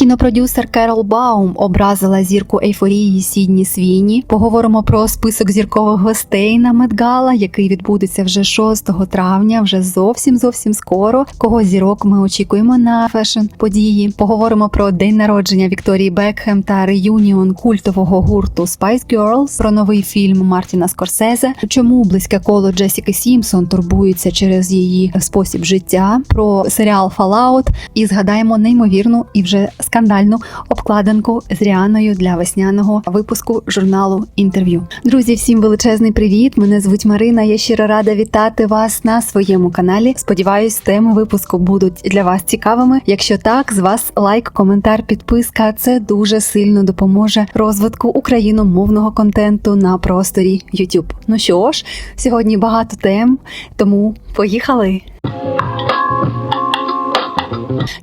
Кінопродюсер Керол Баум образила зірку ейфорії Сідні Свіні. Поговоримо про список зіркових гостей на Медгала, який відбудеться вже 6 травня, вже зовсім зовсім скоро. Кого зірок ми очікуємо на фешн події. Поговоримо про день народження Вікторії Бекхем та реюніон культового гурту Spice Girls, про новий фільм Мартіна Скорсезе. Чому близьке коло Джесіки Сімпсон турбується через її спосіб життя, про серіал Fallout і згадаємо неймовірну і вже скандальну обкладинку з Ріаною для весняного випуску журналу інтерв'ю. Друзі, всім величезний привіт! Мене звуть Марина. Я щиро рада вітати вас на своєму каналі. Сподіваюсь, теми випуску будуть для вас цікавими. Якщо так, з вас лайк, коментар, підписка це дуже сильно допоможе розвитку україномовного контенту на просторі YouTube. Ну що ж, сьогодні багато тем, тому поїхали!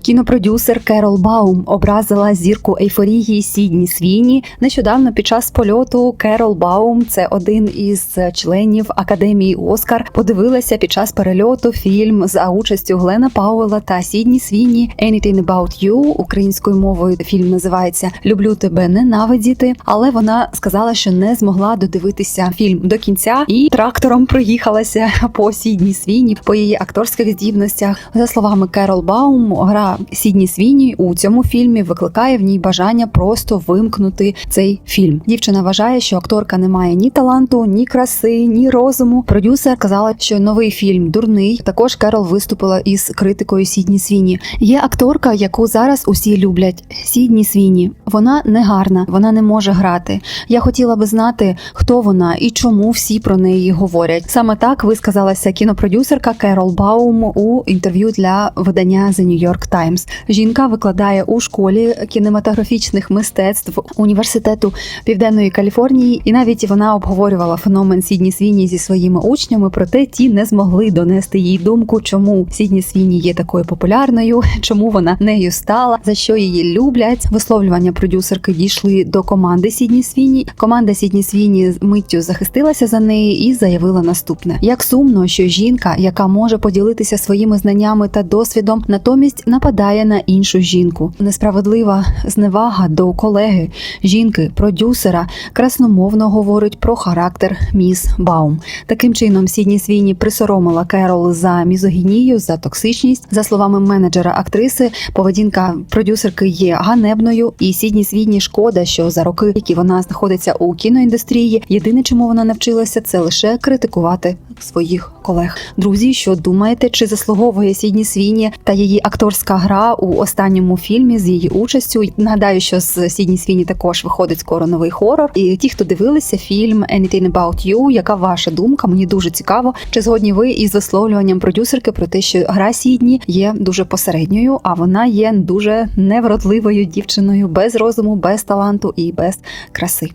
Кінопродюсер Керол Баум образила зірку ейфорії Сідні Свіні. Нещодавно під час польоту Керол Баум, це один із членів академії Оскар, подивилася під час перельоту фільм за участю Глена Пауела та Сідні Свіні «Anything About You». Українською мовою фільм називається Люблю тебе ненавидіти. Але вона сказала, що не змогла додивитися фільм до кінця і трактором проїхалася по Сідні Свіні по її акторських здібностях. За словами Керол Баум, гра Сідні Свіні у цьому фільмі викликає в ній бажання просто вимкнути цей фільм. Дівчина вважає, що акторка не має ні таланту, ні краси, ні розуму. Продюсер казала, що новий фільм дурний. Також Керол виступила із критикою Сідні Свіні. Є акторка, яку зараз усі люблять. Сідні Свіні. Вона не гарна, вона не може грати. Я хотіла би знати, хто вона і чому всі про неї говорять. Саме так висказалася кінопродюсерка Керол Баум у інтерв'ю для видання The New York Times. Жінка викладає у школі кінематографічних мистецтв університету Південної Каліфорнії, і навіть вона обговорювала феномен Сідні Свіні зі своїми учнями. Проте ті не змогли донести їй думку, чому Сідні Свіні є такою популярною, чому вона нею стала, за що її люблять. Висловлювання продюсерки дійшли до команди Сідні Свіні. Команда Сідні Свіні миттю захистилася за неї і заявила наступне: як сумно, що жінка, яка може поділитися своїми знаннями та досвідом, натомість нападає на іншу жінку. Несправедлива зневага до колеги, жінки, продюсера красномовно говорить про характер міс Баум. Таким чином, Сідні Свіні присоромила Керол за мізогінію, за токсичність. За словами менеджера актриси, поведінка продюсерки є ганебною, і Сідні Свіні шкода, що за роки, які вона знаходиться у кіноіндустрії, єдине, чому вона навчилася, це лише критикувати своїх колег. Друзі, що думаєте, чи заслуговує Сідні Свіні та її акторська гра у останньому фільмі з її участю? Нагадаю, що з Сідні Свіні також виходить скоро новий хорор. І ті, хто дивилися фільм Anything About You, яка ваша думка? Мені дуже цікаво, чи згодні ви із висловлюванням продюсерки про те, що гра Сідні є дуже посередньою, а вона є дуже невродливою дівчиною, без розуму, без таланту і без краси.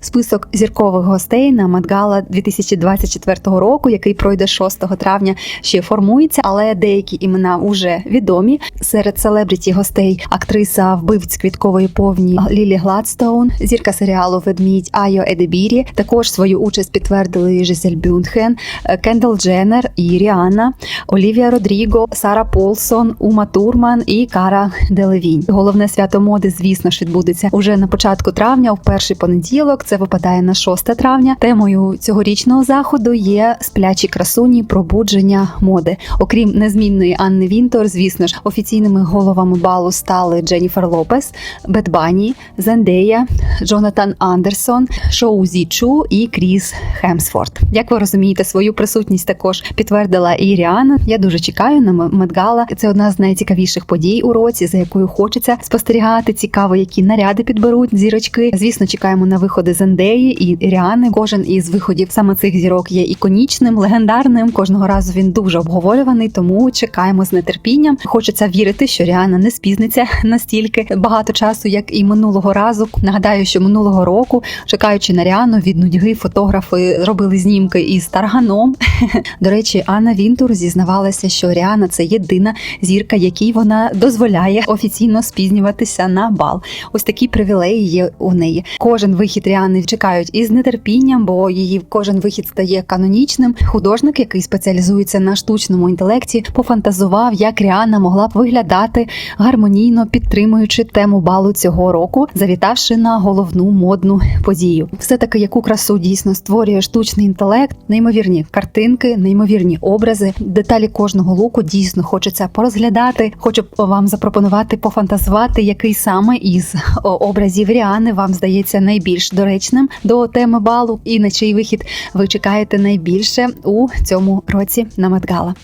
Список зіркових гостей на Медгала 2024 року, який пройде 6 травня, ще формується, але деякі імена вже відомі. Серед селебріті гостей актриса вбивць квіткової повні Лілі Гладстоун, зірка серіалу Ведмідь Айо Едебірі. Також свою участь підтвердили Жизель Бюнхен, Кендал Дженнер і Ріанна, Олівія Родріго, Сара Полсон, Ума Турман і Кара Делевінь. Головне свято моди, звісно ж, відбудеться уже на початку травня, у перший понеділок. Це випадає на 6 травня. Темою цьогорічного заходу є сплячі красуні пробудження моди. Окрім незмінної Анни Вінтор, звісно ж, офіційними головами балу стали Дженніфер Лопес, Бет Бані, Зендея, Джонатан Андерсон, Шоу Зі Чу і Кріс Хемсфорд. Як ви розумієте, свою присутність також підтвердила і Ріана. Я дуже чекаю на Медгала. Це одна з найцікавіших подій у році, за якою хочеться спостерігати. Цікаво, які наряди підберуть зірочки. Звісно, чекаємо на виходи Зендеї і Ріани. Кожен із виходів саме цих зірок є іконічним, легендарним. Кожного разу він дуже обговорюваний, тому чекаємо з нетерпінням. Хочеться вірити, що Ріана не спізниться настільки багато часу, як і минулого разу. Нагадаю, що минулого року, чекаючи на Ріану, від нудьги фотографи робили знімки із тарганом. До речі, Анна Вінтур зізнавалася, що Ріана це єдина зірка, якій вона дозволяє офіційно спізнюватися на бал. Ось такі привілеї є у неї. Кожен вихід Ріани фани чекають із нетерпінням, бо її кожен вихід стає канонічним. Художник, який спеціалізується на штучному інтелекті, пофантазував, як Ріана могла б виглядати гармонійно підтримуючи тему балу цього року, завітавши на головну модну подію. Все таки, яку красу дійсно створює штучний інтелект, неймовірні картинки, неймовірні образи, деталі кожного луку дійсно хочеться порозглядати. Хочу вам запропонувати пофантазувати, який саме із образів Ріани вам здається найбільш доречним до теми балу, і на чий вихід ви чекаєте найбільше у цьому році на Медгала.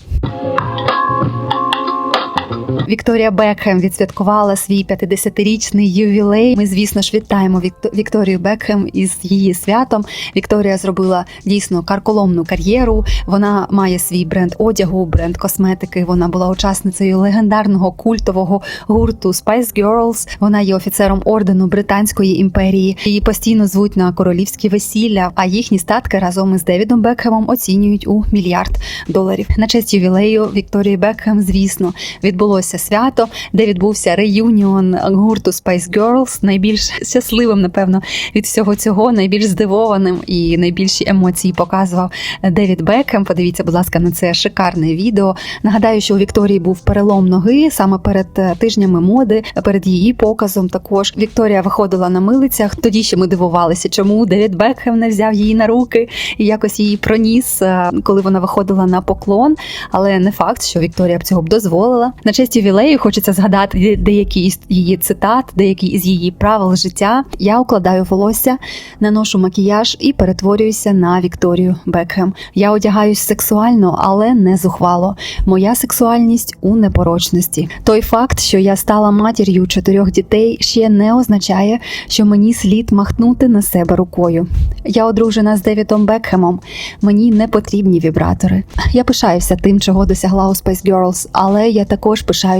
Вікторія Бекхем відсвяткувала свій 50-річний ювілей. Ми, звісно ж, вітаємо Вікторію Бекхем із її святом. Вікторія зробила дійсно карколомну кар'єру. Вона має свій бренд одягу, бренд косметики. Вона була учасницею легендарного культового гурту Spice Girls. Вона є офіцером ордену Британської імперії. Її постійно звуть на королівські весілля. А їхні статки разом із Девідом Бекхемом оцінюють у мільярд доларів. На честь ювілею Вікторії Бекхем, звісно, відбулося свято, де відбувся реюніон гурту Spice Girls. Найбільш щасливим, напевно, від всього цього, найбільш здивованим і найбільші емоції показував Девід Бекхем. Подивіться, будь ласка, на це шикарне відео. Нагадаю, що у Вікторії був перелом ноги саме перед тижнями моди, перед її показом. Також Вікторія виходила на милицях. Тоді ще ми дивувалися, чому Девід Бекхем не взяв її на руки і якось її проніс, е, коли вона виходила на поклон. Але не факт, що Вікторія б цього б дозволила. На честь ювілею хочеться згадати деякі із її цитат, деякі із її правил життя. Я укладаю волосся, наношу макіяж і перетворююся на Вікторію Бекхем. Я одягаюсь сексуально, але не зухвало. Моя сексуальність у непорочності. Той факт, що я стала матір'ю чотирьох дітей, ще не означає, що мені слід махнути на себе рукою. Я одружена з Девідом Бекхемом. Мені не потрібні вібратори. Я пишаюся тим, чого досягла у Spice Girls, але я також пишаюся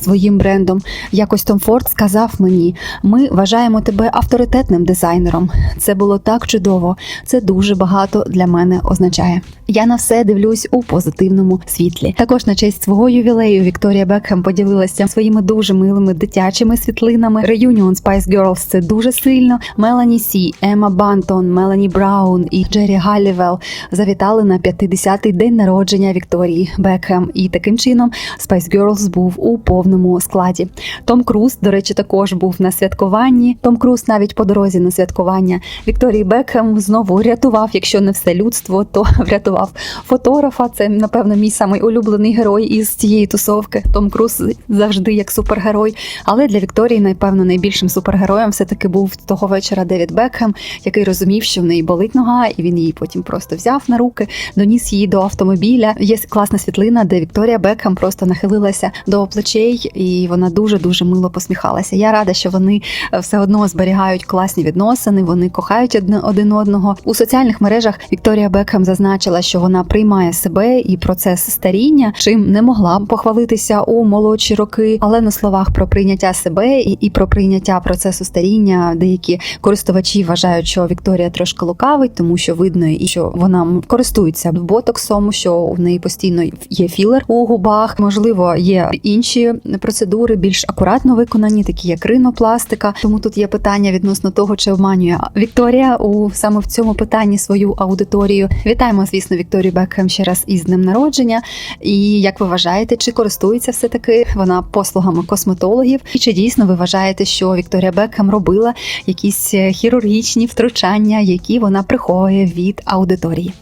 своїм брендом. Якось Том Форд сказав мені: ми вважаємо тебе авторитетним дизайнером. Це було так чудово. Це дуже багато для мене означає. Я на все дивлюсь у позитивному світлі. Також на честь свого ювілею Вікторія Бекхем поділилася своїми дуже милими дитячими світлинами. Реюніон Spice Girls – це дуже сильно. Мелані Сі, Ема Бантон, Мелані Браун і Джері Галлівел завітали на 50-й день народження Вікторії Бекхем. І таким чином Spice Girls був у повному складі. Том Круз, до речі, також був на святкуванні. Том Круз навіть по дорозі на святкування Вікторії Бекхем знову рятував, якщо не все людство, то врятував фотографа. Це напевно мій самий улюблений герой із цієї тусовки. Том Круз завжди як супергерой. Але для Вікторії, напевно, найбільшим супергероєм все таки був того вечора Девід Бекхем, який розумів, що в неї болить нога, і він її потім просто взяв на руки, доніс її до автомобіля. Є класна світлина, де Вікторія Бекхем просто нахилилася до плечей, і вона дуже дуже мило посміхалася. Я рада, що вони е, все одно зберігають класні відносини. Вони кохають один одного у соціальних мережах. Вікторія Бекхем зазначила, що вона приймає себе і процес старіння, чим не могла похвалитися у молодші роки, але на словах про прийняття себе і, і про прийняття процесу старіння деякі користувачі вважають, що Вікторія трошки лукавить, тому що видно і що вона користується ботоксом, що у неї постійно є філер у губах. Можливо, є інші процедури більш акуратно виконані, такі як ринопластика. Тому тут є питання відносно того, чи обманює Вікторія у саме в цьому питанні свою аудиторію. Вітаємо, звісно, Вікторію Бекхем ще раз із днем народження. І як ви вважаєте, чи користується все таки вона послугами косметологів? І чи дійсно ви вважаєте, що Вікторія Бекхем робила якісь е, хірургічні втручання, які вона приховує від аудиторії?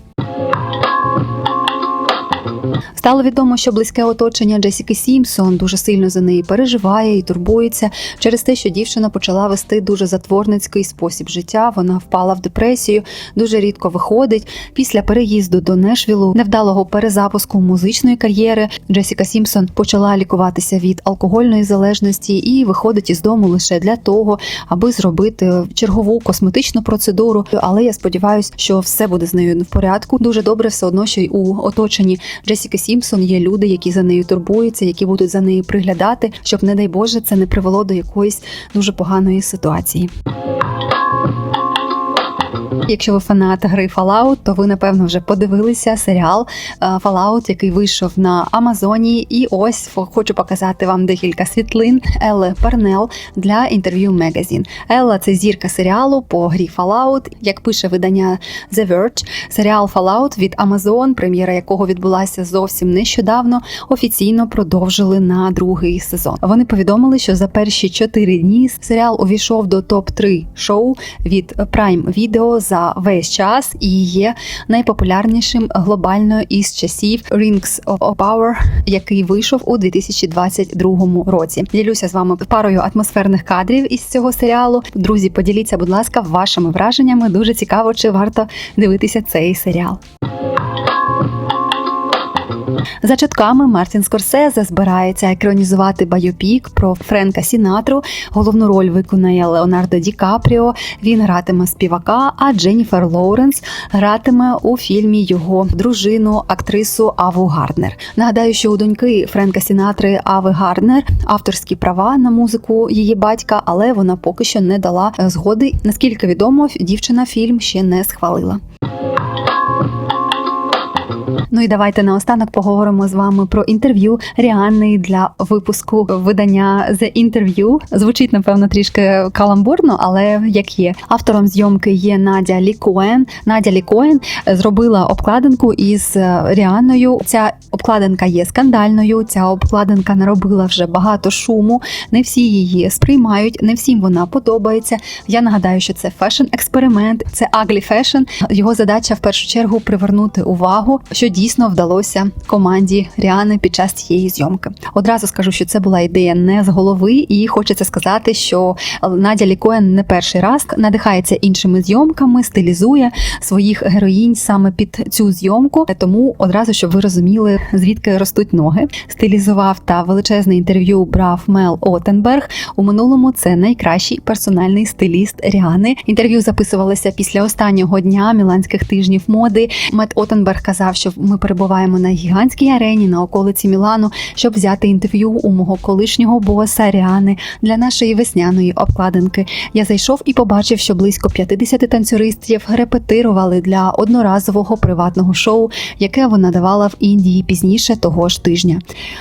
Стало відомо, що близьке оточення Джесіки Сімпсон дуже сильно за неї переживає і турбується через те, що дівчина почала вести дуже затворницький спосіб життя. Вона впала в депресію, дуже рідко виходить. Після переїзду до Нешвілу, невдалого перезапуску музичної кар'єри, Джесіка Сімпсон почала лікуватися від алкогольної залежності і виходить із дому лише для того, аби зробити чергову косметичну процедуру. Але я сподіваюся, що все буде з нею в порядку. Дуже добре, все одно, що й у оточенні Джесіки Сімпсон є люди, які за нею турбуються, які будуть за нею приглядати, щоб, не дай Боже, це не привело до якоїсь дуже поганої ситуації. Якщо ви фанат гри Fallout, то ви напевно вже подивилися серіал е, Fallout, який вийшов на Амазоні. І ось хочу показати вам декілька світлин Елли Парнел для інтерв'ю Magazine. Елла це зірка серіалу по грі Fallout. Як пише видання The Verge, серіал Fallout від Amazon, прем'єра якого відбулася зовсім нещодавно, офіційно продовжили на другий сезон. Вони повідомили, що за перші чотири дні серіал увійшов до топ 3 шоу від Prime Video за весь час і є найпопулярнішим глобально із часів Rings of Power, який вийшов у 2022 році. Ділюся з вами парою атмосферних кадрів із цього серіалу. Друзі, поділіться, будь ласка, вашими враженнями. Дуже цікаво, чи варто дивитися цей серіал. За чутками Мартін Скорсезе збирається екранізувати байопік про Френка Сінатру. Головну роль виконає Леонардо Ді Капріо. Він гратиме співака, а Дженніфер Лоуренс гратиме у фільмі його дружину, актрису Аву Гарднер. Нагадаю, що у доньки Френка Сінатри Ави Гарднер авторські права на музику її батька, але вона поки що не дала згоди. Наскільки відомо, дівчина фільм ще не схвалила. Ну і давайте наостанок поговоримо з вами про інтерв'ю Ріанни для випуску видання The Interview. Звучить напевно трішки каламбурно, але як є автором зйомки є Надя Лікоен. Надя Лікоен зробила обкладинку із Ріанною. Ця обкладинка є скандальною. Ця обкладинка наробила вже багато шуму. Не всі її сприймають, не всім вона подобається. Я нагадаю, що це фешн-експеримент, це аглі фешн. Його задача в першу чергу привернути увагу, що дійсно вдалося команді Ріани під час цієї зйомки. Одразу скажу, що це була ідея не з голови, і хочеться сказати, що Надя Лікоен не перший раз надихається іншими зйомками, стилізує своїх героїнь саме під цю зйомку. Тому одразу, щоб ви розуміли, звідки ростуть ноги. Стилізував та величезне інтерв'ю брав Мел Отенберг. У минулому це найкращий персональний стиліст Ріани. Інтерв'ю записувалося після останнього дня міланських тижнів моди. Мет Отенберг казав, що ми перебуваємо на гігантській арені на околиці Мілану, щоб взяти інтерв'ю у мого колишнього боса Ріани для нашої весняної обкладинки. Я зайшов і побачив, що близько 50 танцюристів репетирували для одноразового приватного шоу, яке вона давала в Індії пізніше того ж тижня.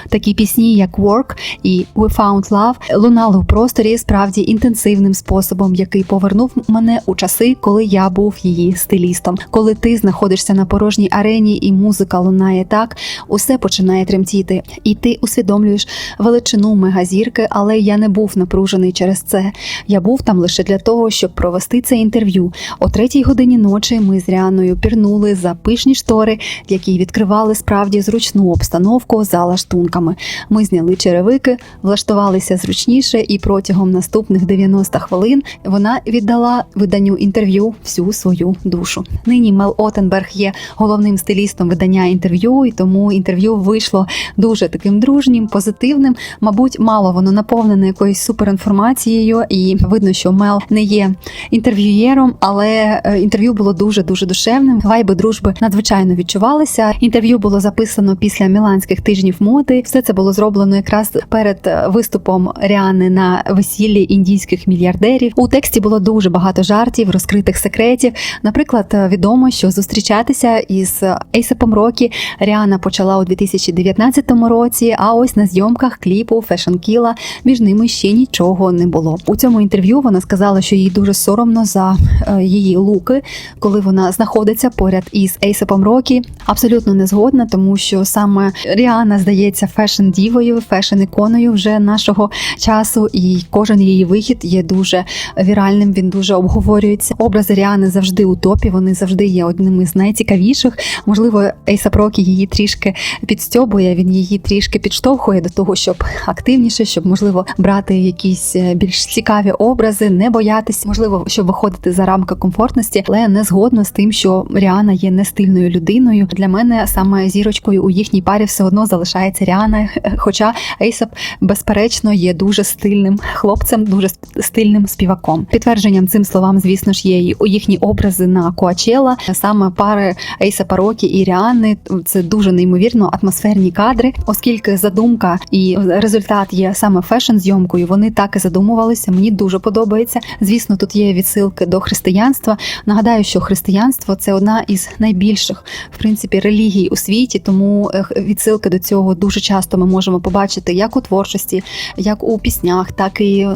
Такі пісні, як Work і We Found Love, лунали у просторі справді інтенсивним способом, який повернув мене у часи, коли я був її стилістом. Коли ти знаходишся на порожній арені і музика лунає так, усе починає тремтіти, і ти усвідомлюєш величину мегазірки, але я не був напружений через це. Я був там лише для того, щоб провести це інтерв'ю. О третій годині ночі ми з Ріаною пірнули за пишні штори, які відкривали справді зручну обстановку за лаштунками. Ми зняли черевики, влаштувалися зручніше, і протягом наступних 90 хвилин вона віддала виданню інтерв'ю всю свою душу. Нині Мел Отенберг є головним стилістом видання інтерв'ю, і тому інтерв'ю вийшло дуже таким дружнім, позитивним. Мабуть, мало воно наповнене якоюсь суперінформацією, і видно, що Мел не є інтерв'юєром, але е, інтерв'ю було дуже дуже душевним. Вайби дружби надзвичайно відчувалися. Інтерв'ю було записано після міланських тижнів моди. Все це було зроблено якраз перед е, виступом Ріани на весіллі індійських мільярдерів. У тексті було дуже багато жартів, розкритих секретів. Наприклад, е, відомо, що зустрічатися із Ейсепом Рокі Ріана почала у 2019 році. А ось на зйомках кліпу Killa між ними ще нічого не було. У цьому інтерв'ю вона сказала, що їй дуже соромно за е, її луки, коли вона знаходиться поряд із Ейсепом Рокі. Абсолютно не згодна, тому що саме Ріана здається фешн-дівою, фешн-іконою вже нашого часу, і кожен її вихід є дуже віральним. Він дуже обговорюється. Образи Ріани завжди у топі. Вони завжди є одним із найцікавіших. Можливо, Ейсап Рокі її трішки підстьобує. Він її трішки підштовхує до того, щоб активніше, щоб можливо брати якісь е, більш цікаві образи, не боятися, можливо, щоб виходити за рамки комфортності, але не згодна з тим, що Ріана є не стильною людиною. Для мене саме зірочкою у їхній парі все одно залишається Ріана. Хоча Ейсап, безперечно, є дуже стильним хлопцем, дуже стильним співаком. Підтвердженням цим словам, звісно ж, є і їхні образи на Коачела, саме пари Ейсапа Рокі і Ріани. Ріани. Це дуже неймовірно атмосферні кадри, оскільки задумка і результат є саме фешн зйомкою. Вони так і задумувалися. Мені дуже подобається. Звісно, тут є відсилки до християнства. Нагадаю, що християнство це одна із найбільших в принципі релігій у світі, тому е, відсилки до цього дуже часто ми можемо побачити як у творчості, як у піснях, так і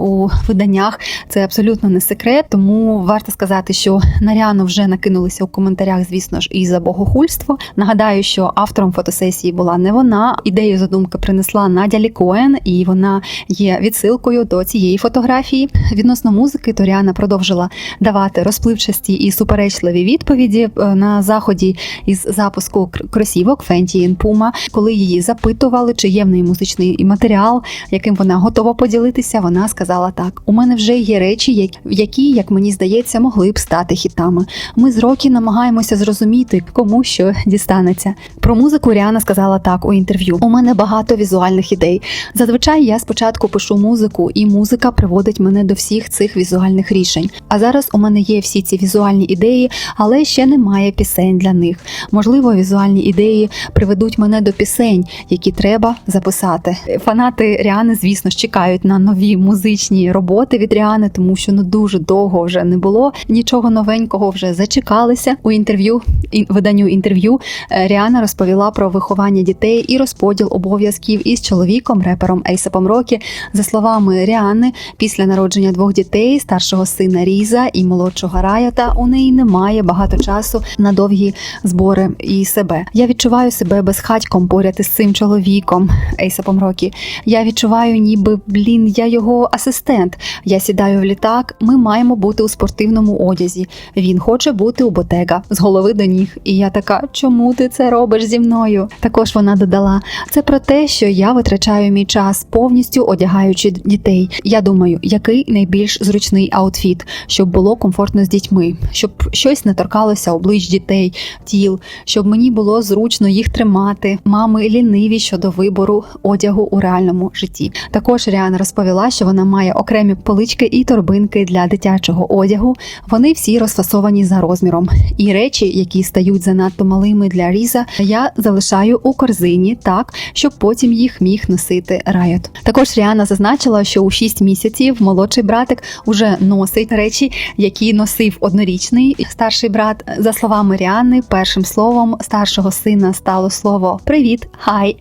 у виданнях. Це абсолютно не секрет. Тому варто сказати, що на вже накинулися у коментарях, звісно ж, і за богохульство. Нагадаю, що автором фотосесії була не вона. Ідею задумки принесла Надя Лікоен, і вона є відсилкою до цієї фотографії. Відносно музики, то Ріана продовжила давати розпливчасті і суперечливі відповіді е, на заході із запуску кр- кросівок Fenty Puma. Коли її запитували, чи є в неї музичний матеріал, яким вона готова поділитися, вона сказала так: у мене вже є речі, як- які, як мені здається, могли б стати хітами. Ми з роки намагаємося зрозуміти, кому що дістанеться. Про музику Ріана сказала так у інтерв'ю: у мене багато візуальних ідей. Зазвичай я спочатку пишу музику, і музика приводить мене до всіх цих візуальних рішень. А зараз у мене є всі ці візуальні ідеї, але ще немає пісень для них. Можливо, візуальні ідеї приведуть мене до пісень, які треба записати. Фанати Ріани, звісно чекають на нові музичні роботи від Ріани, тому що ну дуже довго вже не було нічого новенького. Вже зачекалися у інтерв'ю. ін- виданню інтерв'ю е, Ріана розповіла про виховання дітей і розподіл обов'язків із чоловіком, репером Ейсапом Рокі. За словами Ріани, після народження двох дітей, старшого сина Різа і молодшого Райота, у неї немає багато часу на довгі збори і себе. Я відчуваю себе безхатьком поряд із цим чоловіком Ейсапом Рокі. Я відчуваю, ніби блін, я його асистент. Я сідаю в літак. Ми маємо бути у спортивному одязі. Він хоче бути у ботега з голови до ніг. І я така, чому ти це робиш зі мною? Також вона додала: це про те, що я витрачаю мій час повністю одягаючи дітей. Я думаю, який найбільш зручний аутфіт, щоб було комфортно з дітьми, щоб щось не торкалося облич дітей, тіл, щоб мені було зручно їх тримати. Мами ліниві щодо вибору одягу у реальному житті. Також Ріана розповіла, що вона має окремі полички і торбинки для дитячого одягу. Вони всі розфасовані за розміром. І речі, які стають занадто малими для різа, я залишаю у корзині так, щоб потім їх міг носити Райот. Також Ріана зазначила, що у 6 місяців молодший братик уже носить речі, які носив однорічний старший брат. За словами Ріани, першим словом старшого сина стало слово Привіт, хай.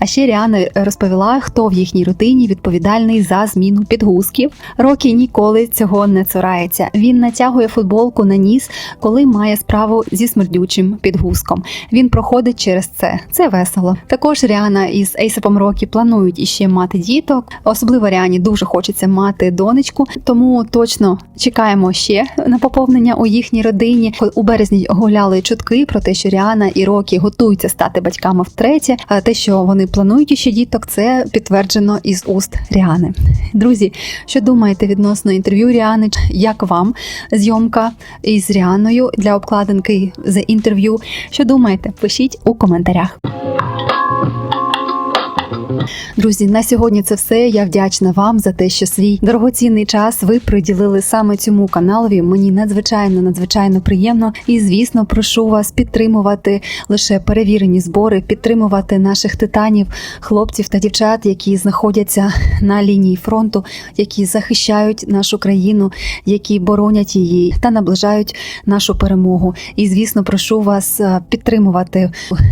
А ще Ріана розповіла, хто в їхній рутині відповідальний за зміну підгузків. Рокі ніколи цього не цурається. Він натягує футболку на ніс, коли має справу зі смердючим підгузком. Він проходить через це. Це весело. Також Ріана із Ейсапом Рокі планують іще мати діток. Особливо Ріані дуже хочеться мати донечку, тому точно чекаємо ще на поповнення у їхній родині. У березні гуляли чутки про те, що Ріана і Рокі готуються стати батьками втретє. А те, що вони планують іще діток, це підтверджено із уст Ріани. Друзі, що думаєте відносно інтерв'ю Ріани? Як вам зйомка із Ріаною для обкладинки з інтерв'ю? Що думаєте? Пишіть у коментарях. Друзі, на сьогодні це все. Я вдячна вам за те, що свій дорогоцінний час ви приділили саме цьому каналові. Мені надзвичайно надзвичайно приємно. І звісно, прошу вас підтримувати лише перевірені збори, підтримувати наших титанів, хлопців та дівчат, які знаходяться на лінії фронту, які захищають нашу країну, які боронять її та наближають нашу перемогу. І звісно, прошу вас е, підтримувати.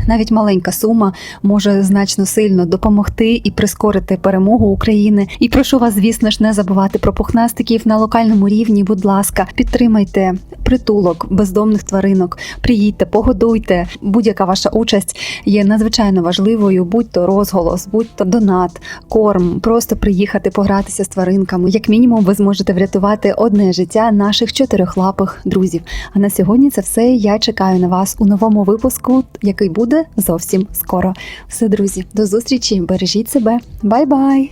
Навіть маленька сума може значно сильно допомогти і прискорити перемогу України. І прошу вас, звісно ж, не забувати про пухнастиків на локальному рівні. Будь ласка, підтримайте притулок бездомних тваринок, приїдьте, погодуйте. Будь-яка ваша участь є надзвичайно важливою. Будь то розголос, будь то донат, корм, просто приїхати погратися з тваринками. Як мінімум, ви зможете врятувати одне життя наших чотирьохлапих друзів. А на сьогодні це все. Я чекаю на вас у новому випуску, який буде зовсім скоро. Все, друзі, до зустрічі, бережіть себе. Бай-бай!